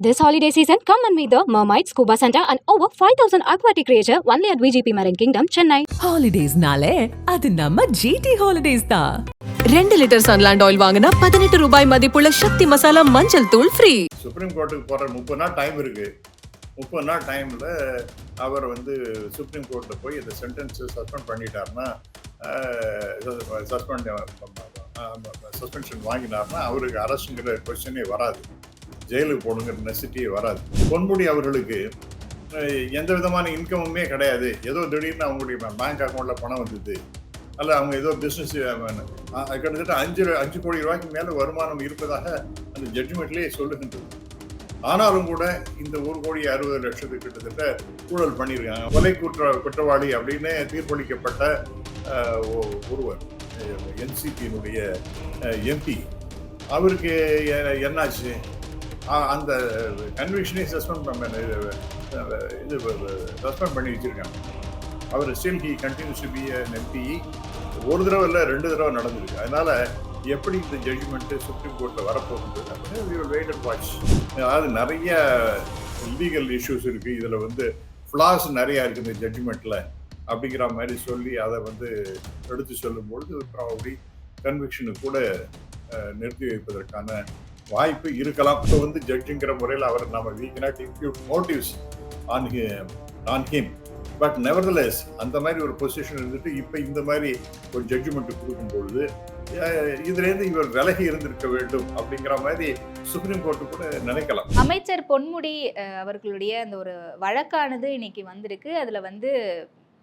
This holiday season, come and meet the Mermaid Scuba Center and over 5000 aquatic creature only at VGP Marine Kingdom, Chennai. ஹாலிடேஸ்னாலே அது நம்ம GT holidays தான். ரெண்டு litre Sunland oil வாங்கினா பதினெட்டு ரூபாய் மதிப்புள்ள சக்தி மசாலா மஞ்சள் தூள் ஃப்ரீ சுப்ரீம் கோர்ட்டுக்கு போகிற முப்பது நாள் டைம் இருக்குது முப்பது நாள் டைமில் அவர் வந்து சுப்ரீம் கோர்ட்டில் போய் இந்த சென்டென்ஸை சஸ்பெண்ட் பண்ணிட்டாருன்னா சஸ்பெண்ட் சஸ்பென்ஷன் வாங்கினார்னா அவருக்கு அரசுங்கிற கொஸ்டினே வராது. ஜெயிலுக்கு போகணுங்கிற நெசிட்டியே வராது. பொன்முடி அவர்களுக்கு எந்த விதமான இன்கமுமே கிடையாது. ஏதோ திடீர்னு அவங்களுடைய பேங்க் அக்கௌண்ட்டில் பணம் வந்தது. அல்ல அவங்க ஏதோ பிஸ்னஸ் கிட்டத்தட்ட அஞ்சு அஞ்சு கோடி ரூபாய்க்கு மேலே வருமானம் இருப்பதாக அந்த ஜட்ஜ்மெண்ட்லேயே சொல்லுகின்றது. ஆனாலும் கூட இந்த ஒரு கோடி அறுபது லட்சத்துக்கு கிட்டத்தட்ட ஊழல் பண்ணியிருக்காங்க. கொலை குற்ற குற்றவாளி அப்படின்னு தீர்ப்பளிக்கப்பட்ட ஒருவர் என்சிபியினுடைய எம்பி அவருக்கு என்னாச்சு? அந்த கன்விக்ஷனே சஸ்பெண்ட் பண்ண இது சஸ்பெண்ட் பண்ணி வச்சுருக்காங்க. அவர் still he continues to be MP ஒரு தடவை இல்லை ரெண்டு தடவை நடந்திருக்கு. அதனால் எப்படி இந்த ஜட்ஜ்மெண்ட்டு சுப்ரீம் கோர்ட்டில் வரப்போகுது அப்படின்னு வெயிட் அண்ட் வாட்ச் அதாவது நிறைய லீகல் இஷ்யூஸ் இருக்குது இதில் வந்து ஃப்ளாஸ் நிறையா இருக்குது இந்த ஜட்ஜ்மெண்ட்டில் அப்படிங்கிற மாதிரி சொல்லி அதை வந்து எடுத்து சொல்லும்பொழுது ப்ராபப்ளி கன்விக்ஷனு கூட நிறுத்தி வைப்பதற்கான வாய்ப்பு இருக்கலாம். ஸோ வந்து ஜட்ஜுங்கிற முறையில் அவர் நம்ம we cannot impute motives on on him but nevertheless அந்த மாதிரி ஒரு பொசிஷன் இருந்துட்டு இப்போ இந்த மாதிரி ஒரு ஜட்ஜ்மெண்ட் கொடுக்கும்பொழுது பொழுது இதுலேருந்து இவர் விலகி இருந்திருக்க வேண்டும் அப்படிங்கிற மாதிரி சுப்ரீம் கோர்ட்டு கூட நினைக்கலாம். அமைச்சர் பொன்முடி அவர்களுடைய அந்த ஒரு வழக்கானது இன்னைக்கு வந்திருக்கு. அதில் வந்து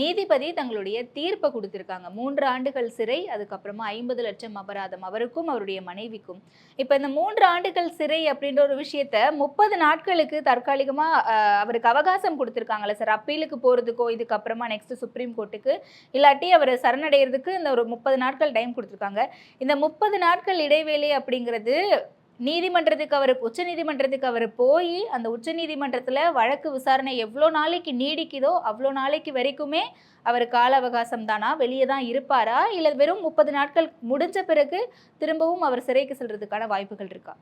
நீதிபதி தங்களுடைய தீர்ப்பை கொடுத்துருக்காங்க. மூன்று ஆண்டுகள் சிறை அதுக்கப்புறமா ஐம்பது லட்சம் அபராதம் அவருக்கும் அவருடைய மனைவிக்கும். இப்போ இந்த மூன்று ஆண்டுகள் சிறை அப்படின்ற ஒரு விஷயத்த முப்பது நாட்களுக்கு தற்காலிகமாக அவருக்கு அவகாசம் கொடுத்துருக்காங்களே சார். அப்பீலுக்கு போகிறதுக்கோ இதுக்கப்புறமா நெக்ஸ்ட் சுப்ரீம் கோர்ட்டுக்கு இல்லாட்டி அவர் சரணடைகிறதுக்கு இந்த ஒரு முப்பது நாட்கள் டைம் கொடுத்துருக்காங்க. இந்த முப்பது நாட்கள் இடைவேளை அப்படிங்கிறது நீதிமன்றத்துக்கு அவர் உச்ச நீதிமன்றத்துக்கு அவர் போய் அந்த உச்ச நீதிமன்றத்தில் வழக்கு விசாரணை எவ்வளோ நாளைக்கு நீடிக்குதோ அவ்வளோ நாளைக்கு வரைக்குமே அவர் கால அவகாசம் தானா வெளியே தான் இருப்பாரா? இல்லை வெறும் முப்பது நாட்கள் முடிஞ்ச பிறகு திரும்பவும் அவர் சிறைக்கு செல்றதுக்கான வாய்ப்புகள் இருக்கா?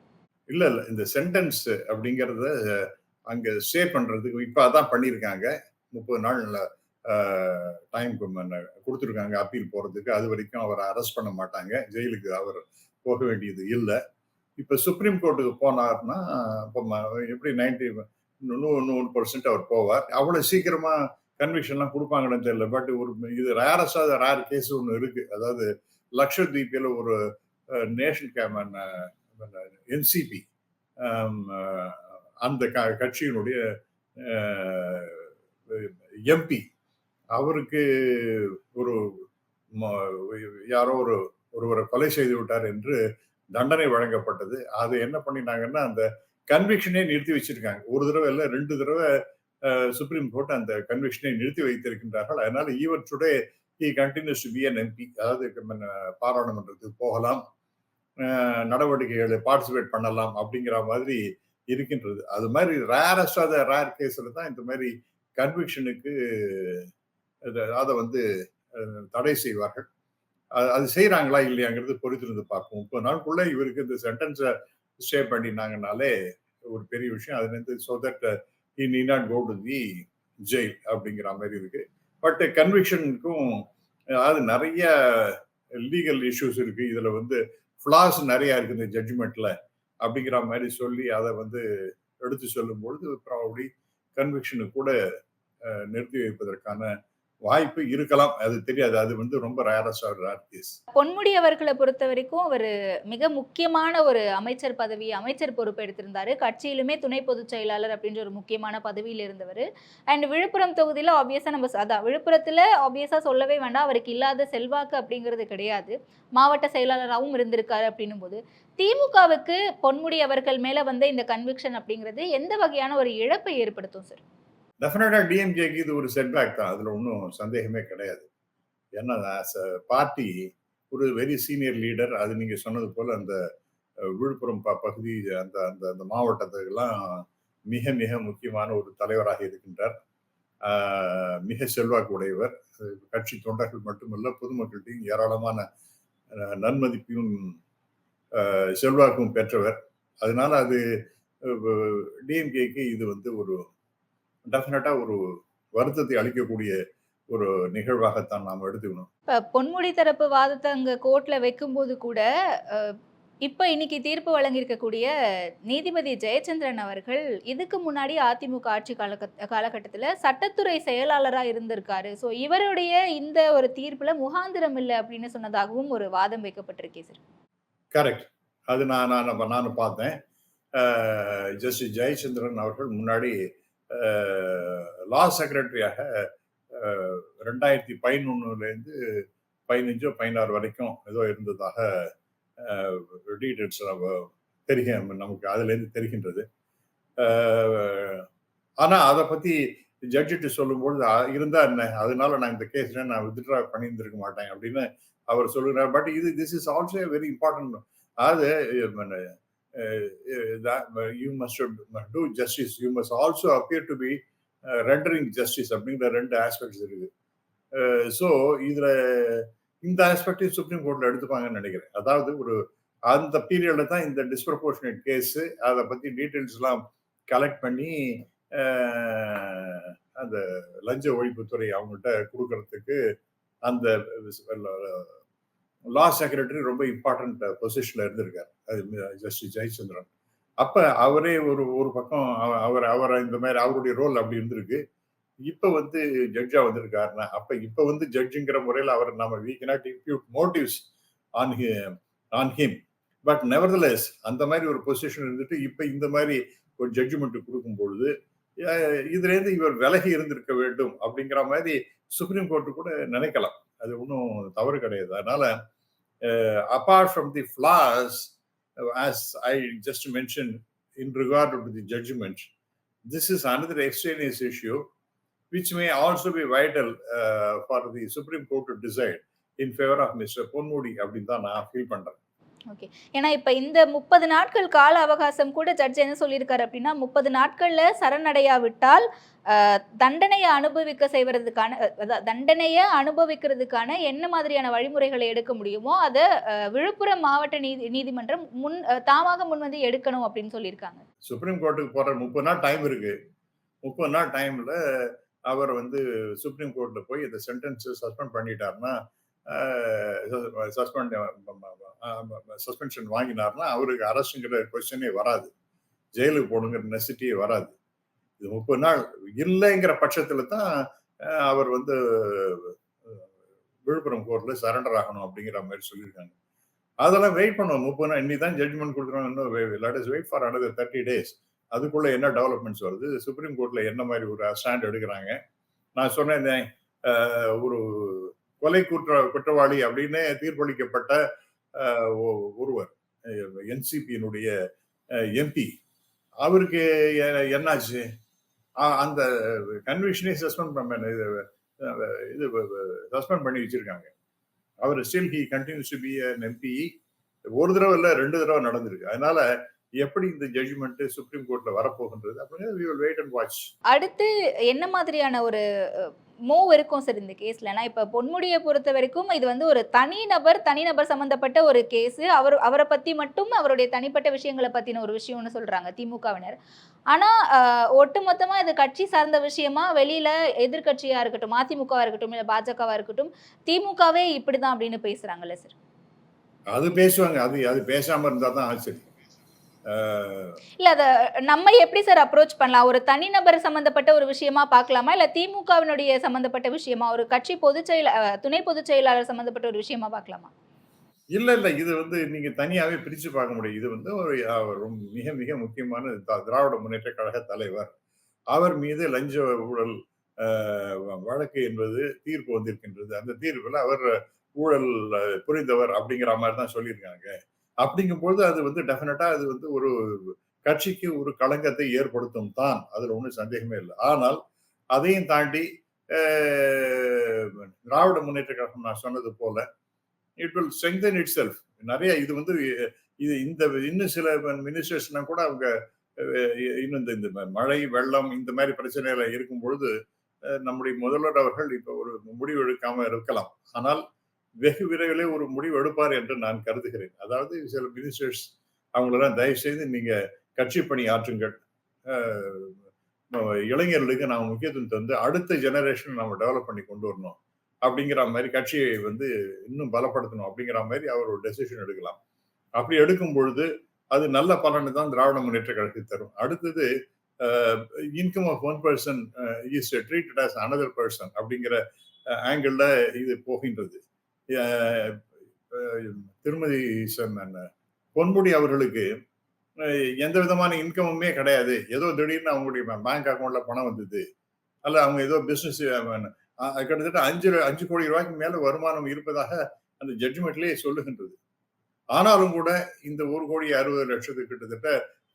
இல்லை இல்லை. இந்த சென்டென்ஸ் அப்படிங்கிறத அங்கே ஸ்டே பண்ணுறதுக்கு இப்போ அதான் பண்ணியிருக்காங்க முப்பது நாள் டைம் கொடுத்துருக்காங்க அப்பீல் போகிறதுக்கு அது வரைக்கும் அவரை அரெஸ்ட் பண்ண மாட்டாங்க. ஜெயிலுக்கு அவர் போக வேண்டியது இல்லை. இப்போ சுப்ரீம் கோர்ட்டுக்கு போனார்னா இப்போ எப்படி நைன்டி நூறு நூறு பர்சன்ட் அவர் போவார். அவ்வளோ சீக்கிரமாக கன்விக்ஷன்லாம் கொடுப்பாங்கன்னு தெரியல. பட் ஒரு இது ரேரஸா ரேர் கேஸ் ஒன்று இருக்குது அதாவது லக்ஷத்வீப்பில் ஒரு நேஷன் கேமன் என்சிபி அந்த க- கட்சியினுடைய எம்பி அவருக்கு ஒரு ம- யாரோ ஒரு ஒருவரை கொலை செய்து விட்டார் என்று தண்டனை வழங்கப்பட்டது. அது என்ன பண்ணினாங்கன்னா அந்த கன்விக்ஷனே நிறுத்தி வச்சிருக்காங்க. ஒரு தடவை இல்லை ரெண்டு தடவை சுப்ரீம் கோர்ட் அந்த கன்விக்ஷனை நிறுத்தி வைத்திருக்கின்றார்கள். அதனால even today he continues to be an MP அதாவது பாராளுமன்றத்துக்கு போகலாம். நடவடிக்கைகளை பார்ட்டிசிபேட் பண்ணலாம் அப்படிங்கிற மாதிரி இருக்கின்றது. அது மாதிரி ரேரஸ்ட் ஆத ரேர் கேஸில் தான் இந்த மாதிரி கன்விக்ஷனுக்கு அதை வந்து தடை செய்வார்கள். அது- அது இல்லையாங்கிறது பொறுத்திருந்து பார்ப்போம். முப்பது நாளுக்குள்ள இவருக்கு இந்த சென்டென்ஸை ஸ்டே பண்ணினாங்கனாலே ஒரு பெரிய விஷயம். அதுலேருந்து so that he need not go to the jail அப்படிங்கிற மாதிரி இருக்கு. பட் கன்விக்ஷனுக்கும் அது நிறைய லீகல் இஷ்யூஸ் இருக்கு. இதுல வந்து ஃபிளாஸ் நிறைய இருக்கு இந்த ஜட்ஜ்மெண்ட்ல அப்படிங்கிற மாதிரி சொல்லி அதை வந்து எடுத்து சொல்லும்பொழுது ப்ராபப்ளி கன்விக்ஷனு கூட நிறுத்தி வைப்பதற்கான வாய்ப்பு இருக்கலாம். அது தெரியாது. அது வந்து ரொம்ப பொன்முடி அவர்களை பொறுத்த வரைக்கும் அவர் மிக முக்கியமான ஒரு அமைச்சர் பதவி அமைச்சர் பொறுப்பு எடுத்திருந்தாரு. கட்சியிலுமே துணை பொதுச் செயலாளர் அப்படின்ற ஒரு முக்கியமான பதவியில் இருந்தவர். அண்ட் விழுப்புரம் தொகுதியில் ஆப்வியஸாக நம்ம அதான் விழுப்புரத்தில் ஆப்வியஸாக சொல்லவே வேண்டாம். அவருக்கு இல்லாத செல்வாக்கு அப்படிங்கிறது கிடையாது. மாவட்ட செயலாளராகவும் இருந்திருக்காரு அப்படின்னும் போது திமுகவுக்கு பொன்முடி அவர்கள் மேலே வந்த இந்த கன்விக்ஷன் அப்படிங்கிறது எந்த வகையான ஒரு இழப்பை ஏற்படுத்தும் சார் டெஃபினட்டாக டிஎம்கேக்கு இது ஒரு செட்பேக் தான். அதில் ஒன்றும் சந்தேகமே கிடையாது. ஏன்னா பார்ட்டி ஒரு வெரி சீனியர் லீடர் அது நீங்கள் சொன்னது போல் அந்த விழுப்புரம் ப- பகுதி அந்த அந்த அந்த மாவட்டத்துக்கெல்லாம் மிக மிக முக்கியமான ஒரு தலைவராக இருக்கின்றார். மிக செல்வாக்கு உடையவர் கட்சி தொண்டர்கள் மட்டுமல்ல பொதுமக்கள்கிட்டையும் ஏராளமான நன்மதிப்பையும் செல்வாக்கும் பெற்றவர். அதனால அது டிஎம்கேக்கு இது வந்து ஒரு டெஃபினட்டா ஒரு வருத்தத்தை அளிக்கக்கூடிய ஒரு நிகழ்வாகத்தான் நாம் எடுத்துக்கணும் இப்போ பொன்முடி தரப்பு வாதத்தை அங்கே கோர்ட்டில் வைக்கும்போது கூட இப்போ இன்னைக்கு தீர்ப்பு வழங்கியிருக்கக்கூடிய நீதிபதி ஜெயச்சந்திரன் அவர்கள் இதுக்கு முன்னாடி அதிமுக ஆட்சி காலகட்ட காலகட்டத்தில் சட்டத்துறை செயலாளராக இருந்திருக்காரு. ஸோ இவருடைய இந்த ஒரு தீர்ப்பில் முகாந்திரம் இல்லை அப்படின்னு சொன்னதாகவும் ஒரு வாதம் வைக்கப்பட்டிருக்கே சார் கரெக்ட் அது நான் நான் நான் நானும் பார்த்தேன். ஜஸ்டிஸ் ஜெயச்சந்திரன் அவர்கள் முன்னாடி லா செக்ரட்டரியாக ரெண்டாயிரத்தி பதினொன்னுலேருந்து பதினஞ்சோ பதினாறு வரைக்கும் ஏதோ இருந்ததாக டீட்டெயில்ஸ் தெரிக நமக்கு அதுலேருந்து தெரிகின்றது. ஆனால் அதை பற்றி ஜட்ஜிட்டு சொல்லும்பொழுது இருந்தா என்ன? அதனால நான் இந்த கேஸ்ல நான் வித்ட்ரா பண்ணியிருந்திருக்க மாட்டேன் அப்படின்னு அவர் சொல்லுறார் பட் இது this is also very important அதாவது you must do justice you must also appear to be rendering justice அப்படிங்கிற ரெண்டு ஆஸ்பெக்ட்ஸ் இருக்குது. Uh, ஸோ இதில் இந்த ஆஸ்பெக்டையும் சுப்ரீம் கோர்ட்ல எடுத்துப்பாங்கன்னு நினைக்கிறேன். அதாவது ஒரு அந்த பீரியட்ல தான் இந்த டிஸ்ப்ரப்போர்ஷனேட் கேஸ் அதை பத்தி டீட்டெயில்ஸ் எல்லாம் கலெக்ட் பண்ணி uh, அந்த லஞ்ச ஒழிப்புத்துறை அவங்கள்ட்ட கொடுக்கறதுக்கு அந்த லா செக்ரட்டரி ரொம்ப இம்பார்ட்டன்ட் பொசிஷன்ல இருந்திருக்காரு. அது ஜஸ்டிஸ் ஜெயச்சந்திரன். அப்ப அவரே ஒரு ஒரு பக்கம் அவர் அவர் இந்த மாதிரி அவருடைய ரோல் அப்படி இருந்திருக்கு. இப்ப வந்து ஜட்ஜா வந்திருக்காருன்னா அப்ப இப்ப வந்து ஜட்ஜுங்கிற முறையில் அவர் நம்ம we cannot impute motives on on him but nevertheless அந்த மாதிரி ஒரு பொசிஷன் இருந்துட்டு இப்ப இந்த மாதிரி ஒரு ஜட்ஜ்மெண்ட் கொடுக்கும் பொழுது இதுல இருந்து இவர் விலகி இருந்திருக்க வேண்டும் அப்படிங்கிற மாதிரி சுப்ரீம் கோர்ட்டு கூட நினைக்கலாம். அது ஒன்றும் தவறு கிடையாது. அதனால apart from the flaws as I just mention in regard to the judgement this is another extraneous issue which may also be vital for for the Supreme Court to decide in favor of Ponmudi அப்படின்னு தான் நான் feel பண்ணுறேன் okay ஏன்னா இப்போ இந்த முப்பது நாட்கள் கால அவகாசம் கூட ஜட்ஜ் என்ன சொல்லியிருக்காரு அப்படின்னா முப்பது நாட்கள்ல சரணடையாவிட்டால் தண்டனையை அனுபவிக்க செய்வதற்கான தண்டனையை அனுபவிக்கிறதுக்கான என்ன மாதிரியான வழிமுறைகளை எடுக்க முடியுமோ அதை விழுப்புரம் மாவட்ட நீதி நீதிமன்றம் முன் தாமாக முன் வந்து எடுக்கணும் அப்படின்னு சொல்லியிருக்காங்க. சுப்ரீம் கோர்ட்டுக்கு போற முப்பது நாள் டைம் இருக்கு. முப்பது நாள் டைம்ல அவர் வந்து சுப்ரீம் கோர்ட்ல போய் இந்த சென்டென்ஸ் சஸ்பெண்ட் பண்ணிட்டாருன்னா சஸ்பெண்ட் சஸ்பென்ஷன் வாங்கினார்னா அவருக்கு அரசுங்கிற கொஸ்டினே வராது. ஜெயிலுக்கு போகணுங்கிற நெசிட்டியே வராது. இது முப்பது நாள் இல்லைங்கிற பட்சத்தில் தான் அவர் வந்து விழுப்புரம் கோர்ட்டில் சரண்டர் ஆகணும் அப்படிங்கிற மாதிரி சொல்லியிருக்காங்க. அதெல்லாம் வெயிட் பண்ணுவோம். முப்பது நாள் இன்னைக்கு தான் ஜட்ஜ்மெண்ட் கொடுக்குறாங்க. இன்னும் let us wait for another thirty days அதுக்குள்ளே என்ன டெவலப்மெண்ட்ஸ் வருது? சுப்ரீம் கோர்ட்டில் என்ன மாதிரி ஒரு ஸ்டாண்ட் எடுக்கிறாங்க? நான் சொன்னேன் இந்த, ஒரு கொலை குற்ற குற்றவாளி அப்படின்னு தீர்ப்பளிக்கப்பட்ட ஒருவர் என்சிபியினுடைய எம்பி அவருக்கு என்னாச்சு? அந்த கன்விஷனே சஸ்பெண்ட் பண்ண இது சஸ்பெண்ட் பண்ணி வச்சிருக்காங்க. அவர் still he continues to be MP ஒரு தடவை இல்லை ரெண்டு தடவை நடந்திருக்கு. அதனால எப்படி இந்த ஜட்ஜ்மெண்ட் சுப்ரீம் கோர்ட்ல வரப்போகின்றது will wait and watch. அடுத்து என்ன மாதிரியான ஒரு மூவ் இருக்கும் சார் இந்த கேஸ்ல ஏன்னா இப்ப பொன்முடியை பொறுத்த வரைக்கும் இது வந்து ஒரு தனிநபர் தனிநபர் சம்பந்தப்பட்ட ஒரு கேஸ் அவர் அவரை பத்தி மட்டும் அவருடைய தனிப்பட்ட விஷயங்களை பத்தின ஒரு விஷயம்னு சொல்றாங்க திமுகவினர். ஆனா ஒட்டுமொத்தமா இது கட்சி சார்ந்த விஷயமா வெளியில எதிர்க்கட்சியா இருக்கட்டும் அதிமுகவா இருக்கட்டும் இல்ல பாஜகவா இருக்கட்டும் திமுகவே இப்படிதான் அப்படின்னு பேசுறாங்கல்ல சார் அது பேசுவாங்க. அது அது பேசாம இருந்தா தான் ஆச்சரியம். இல்ல அத நம்ம எப்படி சார் அப்ரோச் பண்ணலாம்? ஒரு தனிநபர் சம்பந்தப்பட்ட ஒரு விஷயமா பார்க்கலாமா? இல்ல திமுகவினுடைய சம்பந்தப்பட்ட விஷயமா? ஒரு கட்சி பொதுச் செயல துணை பொதுச் செயலாளர் சம்பந்தப்பட்ட ஒரு விஷயமா பார்க்கலாமா? இல்ல இல்ல இது வந்து நீங்க தனியாவே பிரிச்சு பார்க்க முடியும். இது வந்து ஒரு ரொம்ப மிக மிக முக்கியமான திராவிட முன்னேற்ற கழக தலைவர். அவர் மீது லஞ்ச ஊழல் வழக்கு என்பது தீர்ப்பு வந்திருக்கின்றது. அந்த தீர்ப்புல அவர் ஊழல் புரிந்தவர் அப்படிங்கிற மாதிரி தான் சொல்லியிருக்காங்க. அப்படிங்கும்போது அது வந்து டெஃபினட்டா அது வந்து ஒரு கட்சிக்கு ஒரு களங்கத்தை ஏற்படுத்தும் தான். அதுல ஒன்றும் சந்தேகமே இல்லை. ஆனால் அதையும் தாண்டி திராவிட முன்னேற்ற கழகம் நான் சொன்னது போல it will strengthen itself நிறைய இது வந்து இது இந்த இன்னும் சில மினிஸ்டர்ஸ்னா கூட அவங்க இன்னும் இந்த இந்த மழை வெள்ளம் இந்த மாதிரி பிரச்சனைகள் இருக்கும் பொழுது நம்முடைய முதல்வர் அவர்கள் இப்போ ஒரு முடிவு எடுக்காம இருக்கலாம். ஆனால் வெகு விரைவிலே ஒரு முடிவு எடுப்பார் என்று நான் கருதுகிறேன். அதாவது சில மினிஸ்டர்ஸ் அவங்களெல்லாம் தயவு செய்து நீங்க கட்சி பணி ஆற்றுங்கள். இளைஞர்களுக்கு நாம் முக்கியத்துவம் தந்து அடுத்த ஜெனரேஷன் நம்ம டெவலப் பண்ணி கொண்டு வரணும் அப்படிங்கிற மாதிரி கட்சியை வந்து இன்னும் பலப்படுத்தணும் அப்படிங்கிற மாதிரி அவர் ஒரு டெசிஷன் எடுக்கலாம். அப்படி எடுக்கும் பொழுது அது நல்ல பலனை தான் திராவிட முன்னேற்ற கழகத்துக்கு தரும். அடுத்தது income of one person is treated as another person அப்படிங்கிற ஆங்கிளில் இது போகின்றது. திருமதி பொன்முடி அவர்களுக்கு எந்த விதமான இன்கமுமே கிடையாது. ஏதோ திடீர்னு அவங்களுடைய பேங்க் அக்கௌண்ட்ல பணம் வந்தது. அல்ல அவங்க ஏதோ பிசினஸ் கிட்டத்தட்ட அஞ்சு அஞ்சு கோடி ரூபாய்க்கு மேல வருமானம் இருப்பதாக அந்த ஜட்ஜ்மெண்ட்லேயே சொல்லுகின்றது. ஆனாலும் கூட இந்த ஒரு கோடி அறுபது லட்சத்துக்கு கிட்டத்தட்ட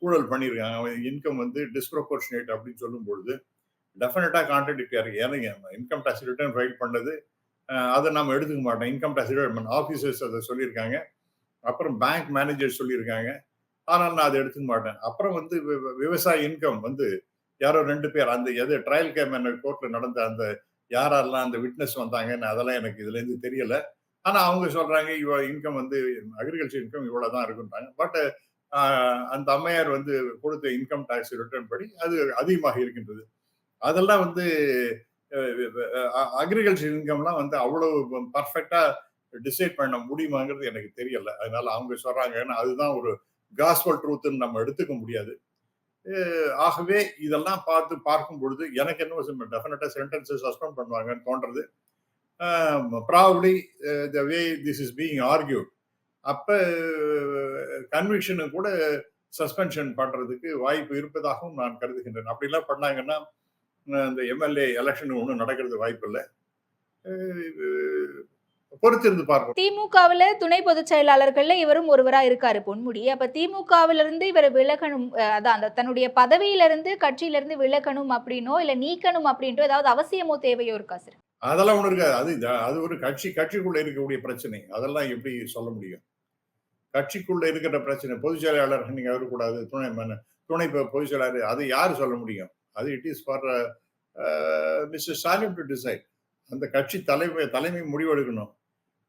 ஊழல் பண்ணியிருக்காங்க அவன் இன்கம் வந்து டிஸ்ப்ரொபோர்ஷனேட் அப்படின்னு சொல்லும் பொழுது டெஃபினட்டா கான்ட்ரடிக்டா இருக்கு ஏன்னா இன்கம் டேக்ஸ் ரிட்டர்ன் ஃபைல் பண்ணது அதை நம்ம எடுத்துக்க மாட்டோம். இன்கம் டேக்ஸ் டிபார்ட்மெண்ட் ஆஃபீஸர்ஸ் அதை சொல்லியிருக்காங்க. அப்புறம் பேங்க் மேனேஜர் சொல்லியிருக்காங்க. ஆனால் நான் அதை எடுத்துக்க மாட்டேன். அப்புறம் வந்து விவசாய இன்கம் வந்து யாரோ ரெண்டு பேர் அந்த எது ட்ரையல் கேமரா கோர்ட்ல நடந்த அந்த யாரெல்லாம் அந்த விட்னஸ் வந்தாங்கன்னு அதெல்லாம் எனக்கு இதுல இருந்து தெரியல. ஆனா அவங்க சொல்றாங்க இவ இன்கம் வந்து அக்ரிகல்ச்சர் இன்கம் இவ்வளவுதான் இருக்குன்றாங்க பட் அந்த அம்மையார் வந்து கொடுத்த இன்கம் டேக்ஸ் ரிட்டர்ன் படி அது அதிகமாக இருக்கின்றது. அதெல்லாம் வந்து அக்ரிகல்ச்சர் இன்கம்லாம் வந்து அவ்வளவு பர்ஃபெக்டா டிசைட் பண்ண முடியுமாங்கிறது எனக்கு தெரியல. அதனால அவங்க சொல்றாங்கன்னா அதுதான் ஒரு காஸ்பல் ட்ரூத்னு நம்ம எடுத்துக்க முடியாது. ஆகவே இதெல்லாம் பார்த்து பார்க்கும் பொழுது எனக்கு என்ன டெஃபினட்டா சென்டென்ஸை சஸ்பெண்ட் பண்ணுவாங்கன்னு தோன்றது. Probably the way this is being argue அப்போ கன்விக்ஷனு கூட சஸ்பென்ஷன் பண்ணுறதுக்கு வாய்ப்பு இருப்பதாகவும் நான் கருதுகின்றேன். அப்படிலாம் பண்ணாங்கன்னா இந்த எம்எல்ஏ எலெக்ஷன் ஒன்றும் நடக்கிறது வாய்ப்பு இல்லை. பொறுத்திருந்து பார்ப்போம். திமுகவுல துணை பொதுச் செயலாளர்கள்ல இவரும் ஒருவரா இருக்காரு பொன்முடி. அப்ப திமுகவில இருந்து இவர் விலகணும் அதான் அந்த தன்னுடைய பதவியில இருந்து கட்சியில இருந்து விலகணும் அப்படின்னோ இல்ல நீக்கணும் அப்படின்றோ ஏதாவது அவசியமோ தேவையோ இருக்கா சார் அதெல்லாம் ஒண்ணு இருக்காது. அது அது ஒரு கட்சி கட்சிக்குள்ள இருக்கக்கூடிய பிரச்சனை. அதெல்லாம் எப்படி சொல்ல முடியும்? கட்சிக்குள்ள இருக்கிற பிரச்சனை. பொதுச் செயலாளர் நீங்க வரக்கூடாது துணை துணை பொதுச் செயலாளர் அது யார் சொல்ல முடியும்? அது it is for mister Stalin to decide அந்த கட்சி தலைமை தலைமை முடிவெடுக்கணும்.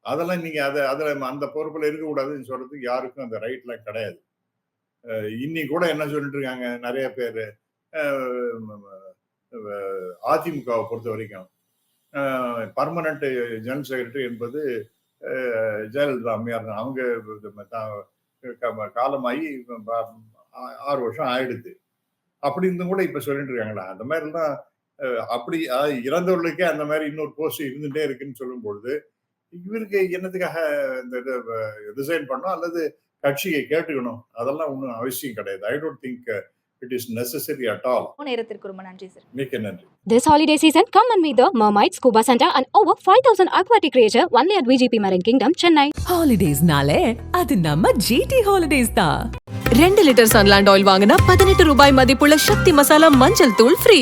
அதெல்லாம் நீங்கள் அதை அதில் அந்த பொறுப்பில் இருக்கக்கூடாதுன்னு சொல்கிறதுக்கு யாருக்கும் அந்த ரைட்லாம் கிடையாது. அஹ் இன்னி கூட என்ன சொல்லிட்டு இருக்காங்க நிறைய பேர். அதிமுகவை பொறுத்த வரைக்கும். பர்மனண்ட் ஜெனரல் செக்ரட்டரி என்பது ஜெயலலிதா அம்மையார் தான். அவங்க காலமாகி ஆறு வருஷம் ஆயிடுது. அப்படி இருந்தும் கூட இப்ப சொல்லிட்டு இருக்காங்களா? அந்த மாதிரிலாம் அப்படி இறந்தவர்களுக்கே அந்த மாதிரி இன்னொரு போஸ்ட் இருந்துட்டே இருக்குன்னு சொல்லும் பொழுது இவருக்கு என்னத்துக்காக இந்த ரிசைன் பண்ணணும்? அல்லது கட்சியை கேட்டுக்கணும்? அதெல்லாம் ஒன்றும் அவசியம் கிடையாது. I don't think it is necessary at all நேரத்திற்கு ரொம்ப நன்றி சார் மிக்க நன்றி This holiday season, come and meet the Mermaid Scuba Center and over 5000 aquatic creature only at VGP Marine Kingdom, Chennai. ஹாலிடேஸ்னாலே அது நம்ம ஜிடி ஹாலிடேஸ் தான் ரெண்டு லிட்டர் சன்லாண்ட் ஆயில் வாங்கினா பதினெட்டு ரூபாய் மதிப்புள்ள சக்தி மசாலா மஞ்சள் தூள் ஃப்ரீ